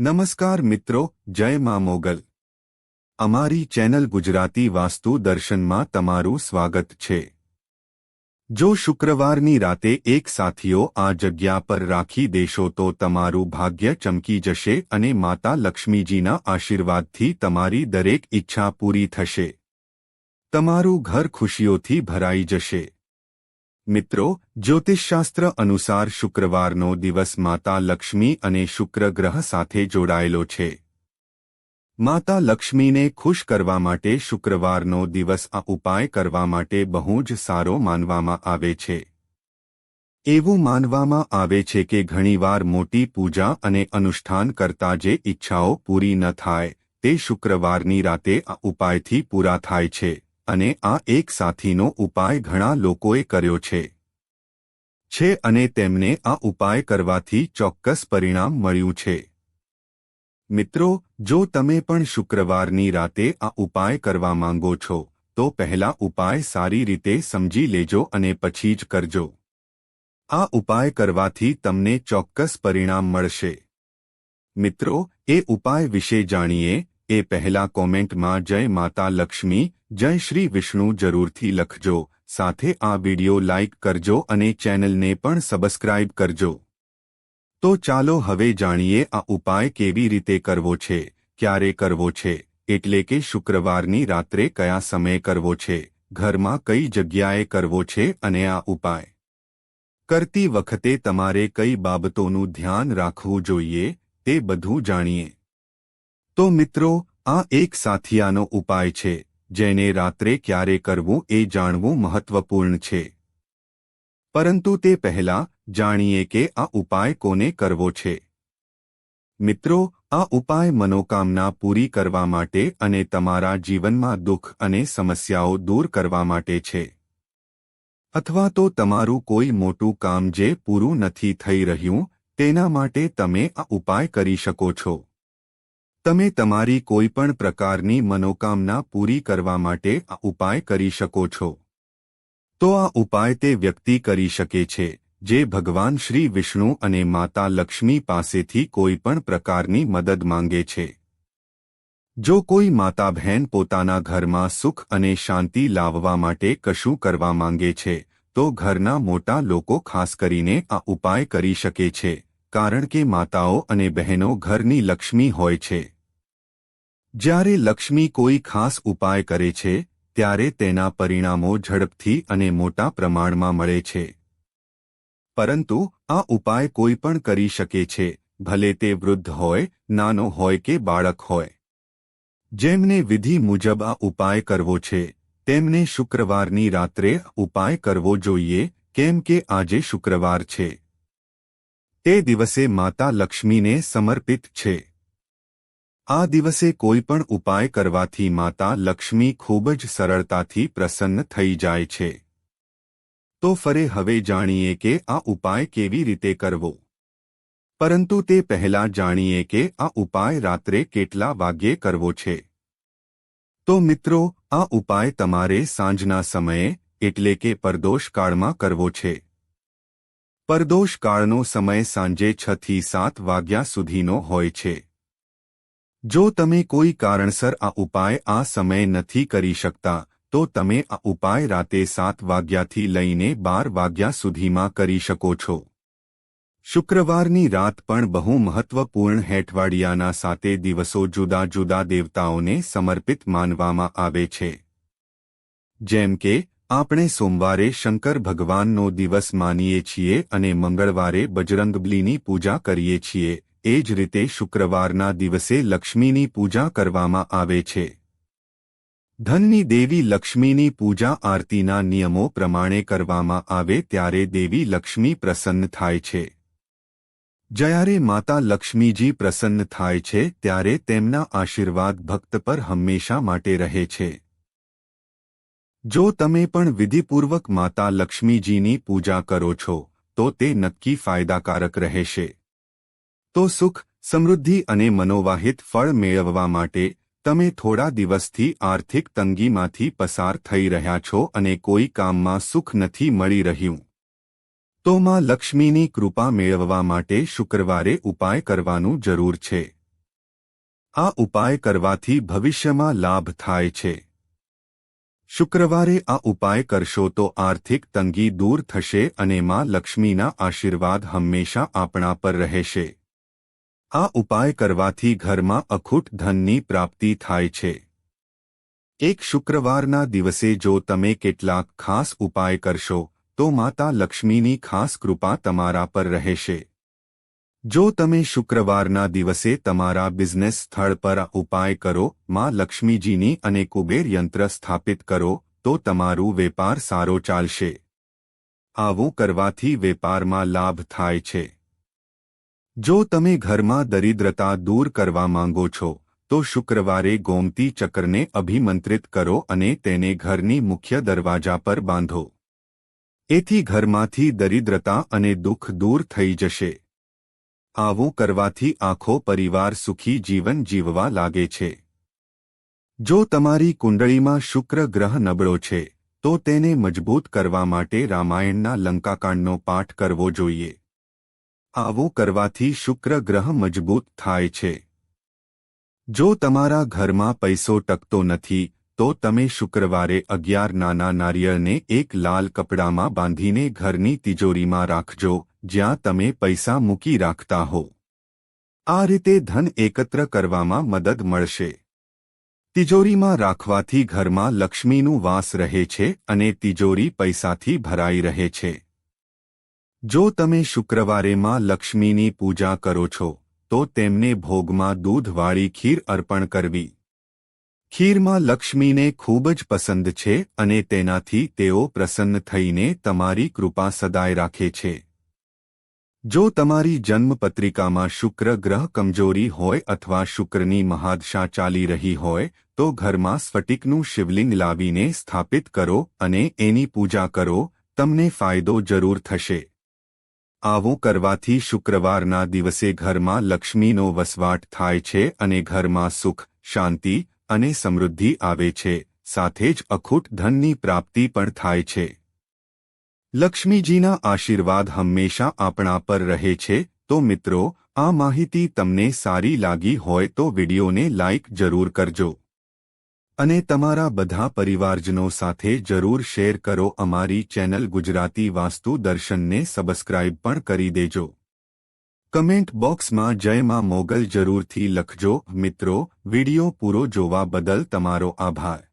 નમસ્કાર મિત્રો, જય મા મોગલ. અમારી ચેનલ ગુજરાતી વાસ્તુ દર્શનમાં તમારું સ્વાગત છે. જો શુક્રવારની રાતે એક સાથીઓ આ જગ્યા પર રાખી દેશો તો તમારું ભાગ્ય ચમકી જશે અને માતા લક્ષ્મીજીના આશીર્વાદથી તમારી દરેક ઈચ્છા પૂરી થશે. તમારું ઘર ખુશીઓથી ભરાઈ જશે. મિત્રો, જ્યોતિષશાસ્ત્ર અનુસાર શુક્રવારનો દિવસ માતા લક્ષ્મી અને શુક્ર ગ્રહ સાથે જોડાયેલો છે. માતા લક્ષ્મીને ખુશ કરવા માટે શુક્રવારનો દિવસ આ ઉપાય કરવા માટે બહુ જ સારો માનવામાં આવે છે. એવું માનવામાં આવે છે કે ઘણીવાર મોટી પૂજા અને અનુષ્ઠાન કરતા જે ઈચ્છાઓ પૂરી ન થાય, તે શુક્રવારની રાતે આ ઉપાયથી પૂરા થાય છે. અને આ એક સાથીનો ઉપાય ઘણા લોકોએ કર્યો છે. છે અને તેમને આ ઉપાય કરવાથી ચોક્કસ પરિણામ મળ્યું છે. મિત્રો, જો તમે પણ શુક્રવારની રાતે આ ઉપાય કરવા માંગો છો, તો પહેલા ઉપાય સારી રીતે સમજી લેજો અને પછી જ કરજો. આ ઉપાય કરવાથી તમને ચોક્કસ પરિણામ મળશે. મિત્રો, એ ઉપાય વિશે જાણીએ એ પહેલા કોમેન્ટમાં જય માતા લક્ષ્મી, જય શ્રી વિષ્ણુ જરૂરથી લખજો, સાથે આ વિડિયો લાઇક કરજો અને ચેનલને પણ સબસ્ક્રાઇબ કરજો. તો ચાલો હવે જાણીએ આ ઉપાય કેવી રીતે કરવો છે, ક્યારે કરવો છે, એટલે કે શુક્રવારની રાત્રે કયા સમયે કરવો છે, ઘરમાં કઈ જગ્યાએ કરવો છે અને આ ઉપાય. કરતી વખતે તમારે કઈ બાબતોનું ધ્યાન રાખવું જોઈએ, તે બધું જાણીએ. તો મિત્રો, આ એક સાથિયાનો ઉપાય છે, જેને રાત્રે ક્યારે કરવું એ જાણવું મહત્વપૂર્ણ છે. પરંતુ તે પહેલા, જાણીએ કે આ ઉપાય કોને કરવો છે. મિત્રો, આ ઉપાય મનોકામના પૂરી કરવા માટે અને તમારા જીવનમાં દુઃખ અને સમસ્યાઓ દૂર કરવા માટે છે. અથવા તો તમારું કોઈ મોટું કામ જે પૂરું નથી થઈ રહ્યું, તેના માટે તમે આ ઉપાય કરી શકો છો. તમે તમારી કોઈપણ પ્રકારની મનોકામના પૂરી કરવા માટે આ ઉપાય કરી શકો છો. તો આ ઉપાય તે વ્યક્તિ કરી શકે છે, જે ભગવાન શ્રી વિષ્ણુ અને માતા લક્ષ્મી પાસેથી કોઈપણ પ્રકારની મદદ માંગે છે. જો કોઈ માતા બહેન પોતાના ઘરમાં સુખ અને શાંતિ લાવવા માટે કશું કરવા માંગે છે, તો ઘરના મોટા લોકો ખાસ કરીને આ ઉપાય કરી શકે છે. કારણ કે માતાઓ અને બહેનો ઘરની લક્ષ્મી હોય છે. જ્યારે લક્ષ્મી કોઈ ખાસ ઉપાય કરે છે, ત્યારે તેના પરિણામો ઝડપથી અને મોટા પ્રમાણમાં મળે છે. પરંતુ આ ઉપાય કોઈ પણ કરી શકે છે, ભલે તે વૃદ્ધ હોય, નાનો હોય કે બાળક હોય. જેમને વિધિ મુજબ આ ઉપાય કરવો છે, તેમને શુક્રવારની રાત્રે ઉપાય કરવો જોઈએ, કેમ કે આજે શુક્રવાર છે. તે દિવસે માતા લક્ષ્મીને સમર્પિત છે. આ દિવસે કોઈ પણ ઉપાય કરવાથી માતા લક્ષ્મી ખૂબ જ સરળતાથી પ્રસન્ન થઈ જાય છે. તો ફરે હવે જાણીએ કે આ ઉપાય કેવી રીતે કરવો. પરંતુ તે પહેલાં જાણીએ કે આ ઉપાય રાત્રે કેટલા વાગ્યે કરવો છે. તો મિત્રો, આ ઉપાય તમારે સાંજના સમયે, એટલે કે પરદોષ કાળમાં કરવો છે. પરદોષ કાળનો સમય સાંજે છ થી સાત વાગ્યા સુધીનો હોય છે. જો તમે કોઈ કારણસર આ ઉપાય આ સમય નથી કરી શકતા, તો તમે આ ઉપાય રાતે સાત વાગ્યાથી લઈને બાર વાગ્યા સુધીમાં કરી શકો છો. શુક્રવારની રાત પણ બહુ મહત્વપૂર્ણ હેઠવાડિયાના સાતે દિવસો જુદા જુદા દેવતાઓને સમર્પિત માનવામાં આવે છે. જેમ કે આપણે સોમવારે શંકર ભગવાનનો દિવસ માનીએ છીએ અને મંગળવારે બજરંગબલીની પૂજા કરીએ છીએ. એ જ રીતે શુક્રવારના દિવસે લક્ષ્મીની પૂજા કરવામાં આવે છે. ધનની દેવી લક્ષ્મીની પૂજા આરતીના નિયમો પ્રમાણે કરવામાં આવે ત્યારે દેવી લક્ષ્મી પ્રસન્ન થાય છે. જ્યારે માતા લક્ષ્મીજી પ્રસન્ન થાય છે, ત્યારે તેમના આશીર્વાદ ભક્ત પર હંમેશા માટે રહે છે. જો તમે પણ વિધિપૂર્વક માતા લક્ષ્મીજીની પૂજા કરો છો, તો તે નક્કી ફાયદાકારક રહેશે. તો સુખ, સમૃદ્ધિ અને મનોવાહિત ફળ મેળવવા માટે તમે થોડા દિવસથી આર્થિક તંગીમાંથી પસાર થઈ રહ્યા છો અને કોઈ કામમાં સુખ નથી મળી રહ્યું. તો માં લક્ષ્મીની કૃપા મેળવવા માટે શુક્રવારે ઉપાય કરવાનું જરૂર છે. આ ઉપાય કરવાથી ભવિષ્યમાં લાભ થાય છે. શુક્રવારે આ ઉપાય કરશો તો આર્થિક તંગી દૂર થશે અને માં લક્ષ્મીના આશીર્વાદ હંમેશા આપણા પર રહેશે. આ ઉપાય કરવાથી ઘરમાં અખૂટ ધનની પ્રાપ્તિ થાય છે. એક શુક્રવારના દિવસે જો તમે કેટલાક ખાસ ઉપાય કરશો, તો માતા લક્ષ્મીની ખાસ કૃપા તમારા પર રહેશે. જો તમે શુક્રવારના દિવસે તમારા બિઝનેસ સ્થળ પર ઉપાય કરો, માં લક્ષ્મીજીની અને કુબેર યંત્ર સ્થાપિત કરો, તો તમારું વેપાર સારો ચાલશે. આવું કરવાથી વેપારમાં લાભ થાય છે. જો તમે ઘરમાં દરિદ્રતા દૂર કરવા માંગો છો, તો શુક્રવારે ગોમતી ચક્રને અભિમંત્રિત કરો અને તેને ઘરની મુખ્ય દરવાજા પર બાંધો. એથી ઘરમાંથી દરિદ્રતા અને દુઃખ દૂર થઈ જશે. આવું કરવાથી આખો પરિવાર સુખી જીવન જીવવા લાગે છે. જો તમારી કુંડળીમાં શુક્ર ગ્રહ નબળો છે, તો તેને મજબૂત કરવા માટે રામાયણના લંકાકાંડનો પાઠ કરવો જોઈએ. આવું કરવાથી શુક્ર ગ્રહ મજબૂત થાય છે. જો તમારા ઘરમાં પૈસો ટકતો નથી, તો તમે શુક્રવારે અગિયાર નાના નારિયેળને એક લાલ કપડામાં બાંધીને ઘરની તિજોરીમાં રાખજો જ્યાં તમે પૈસા મૂકી રાખતા હો. આ રીતે ધન એકત્ર કરવામાં મદદ મળશે. તિજોરીમાં રાખવાથી ઘરમાં લક્ષ્મીનું વાસ રહે છે અને તિજોરી પૈસાથી ભરાઈ રહે છે. જો તમે શુક્રવારે માં લક્ષ્મીની પૂજા કરો છો, તો તેમને ભોગમાં દૂધવાળી ખીર અર્પણ કરવી. ખીરમાં લક્ષ્મીને ખૂબ જ પસંદ છે અને તેનાથી તેઓ પ્રસન્ન થઈને તમારી કૃપા સદાય રાખે છે. જો તમારી જન્મપત્રિકામાં શુક્ર ગ્રહ કમજોરી હોય અથવા શુક્રની મહાદશા ચાલી રહી હોય, તો ઘરમાં સ્ફટિકનું શિવલિંગ લાવીને સ્થાપિત કરો અને એની પૂજા કરો, તમને ફાયદો જરૂર થશે. આવું કરવાથી શુક્રવારના દિવસે ઘરમાં લક્ષ્મીનો વસવાટ થાય છે અને ઘરમાં સુખ, શાંતિ અને સમૃદ્ધિ આવે છે, સાથે જ અખૂટ ધનની પ્રાપ્તિ પણ થાય છે. લક્ષ્મીજીના આશીર્વાદ હંમેશા આપણા પર રહે છે, તો મિત્રો, આ માહિતી તમને સારી લાગી હોય તો વિડીયોને લાઇક જરૂર કરજો. અને તમારા બધા પરિવારજનો સાથે જરૂર શેર કરો અમારી ચેનલ ગુજરાતી વાસ્તુ દર્શનને સબસ્ક્રાઇબ પણ કરી દેજો. કમેન્ટ બોક્સમાં જયમાં મોગલ જરૂરથી લખજો. મિત્રો, વીડિયો પૂરો જોવા બદલ તમારો આભાર.